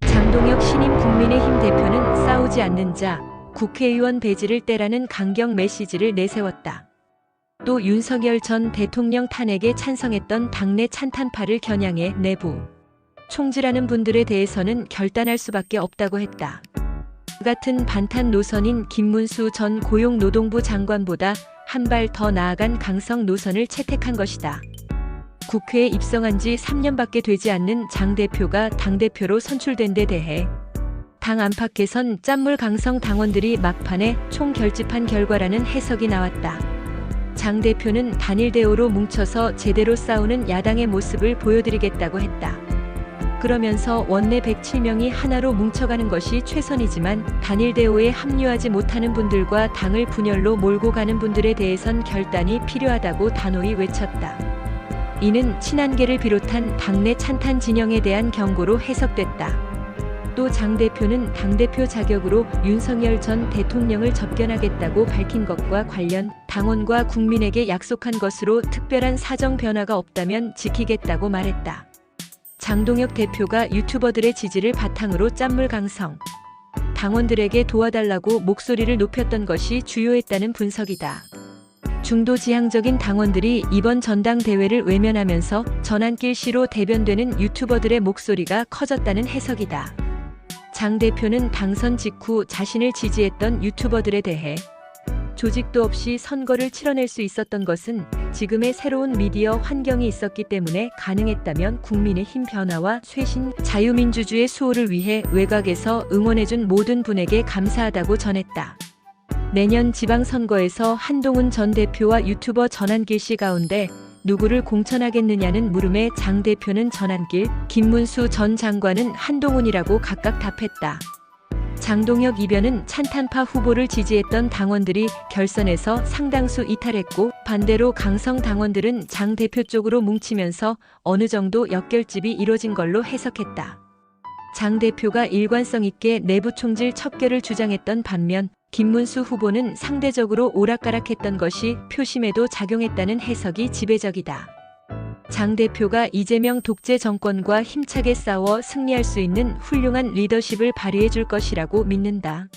장동혁 신임 국민의힘 대표는 싸우지 않는 자, 국회의원 배지를 떼라는 강경 메시지를 내세웠다. 또 윤석열 전 대통령 탄핵에 찬성했던 당내 찬탄파를 겨냥해 내부 총질하는 분들에 대해서는 결단할 수밖에 없다고 했다. 그 같은 반탄 노선인 김문수 전 고용노동부 장관보다 한 발 더 나아간 강성 노선을 채택한 것이다. 국회에 입성한 지 3년밖에 되지 않는 장 대표가 당대표로 선출된 데 대해 당 안팎에선 짠물 강성 당원들이 막판에 총결집한 결과라는 해석이 나왔다. 장 대표는 단일 대오로 뭉쳐서 제대로 싸우는 야당의 모습을 보여드리겠다고 했다. 그러면서 원내 107명이 하나로 뭉쳐가는 것이 최선이지만 단일 대오에 합류하지 못하는 분들과 당을 분열로 몰고 가는 분들에 대해선 결단이 필요하다고 단호히 외쳤다. 이는 친한계를 비롯한 당내 찬탄 진영에 대한 경고로 해석됐다. 또 장 대표는 당대표 자격으로 윤석열 전 대통령을 접견하겠다고 밝힌 것과 관련 당원과 국민에게 약속한 것으로 특별한 사정 변화가 없다면 지키겠다고 말했다. 장동혁 대표가 유튜버들의 지지를 바탕으로 짠물 강성. 당원들에게 도와달라고 목소리를 높였던 것이 주요했다는 분석이다. 중도 지향적인 당원들이 이번 전당대회를 외면하면서 전환길 씨로 대변되는 유튜버들의 목소리가 커졌다는 해석이다. 장 대표는 당선 직후 자신을 지지했던 유튜버들에 대해 조직도 없이 선거를 치러낼 수 있었던 것은 지금의 새로운 미디어 환경이 있었기 때문에 가능했다면 국민의힘 변화와 쇄신 자유민주주의 수호를 위해 외곽에서 응원해준 모든 분에게 감사하다고 전했다. 내년 지방선거에서 한동훈 전 대표와 유튜버 전한길 씨 가운데 누구를 공천하겠느냐는 물음에 장 대표는 전한길, 김문수 전 장관은 한동훈이라고 각각 답했다. 장동혁 이변은 찬탄파 후보를 지지했던 당원들이 결선에서 상당수 이탈했고 반대로 강성 당원들은 장 대표 쪽으로 뭉치면서 어느 정도 역결집이 이뤄진 걸로 해석했다. 장 대표가 일관성 있게 내부 총질 척결을 주장했던 반면 김문수 후보는 상대적으로 오락가락했던 것이 표심에도 작용했다는 해석이 지배적이다. 장 대표가 이재명 독재 정권과 힘차게 싸워 승리할 수 있는 훌륭한 리더십을 발휘해 줄 것이라고 믿는다.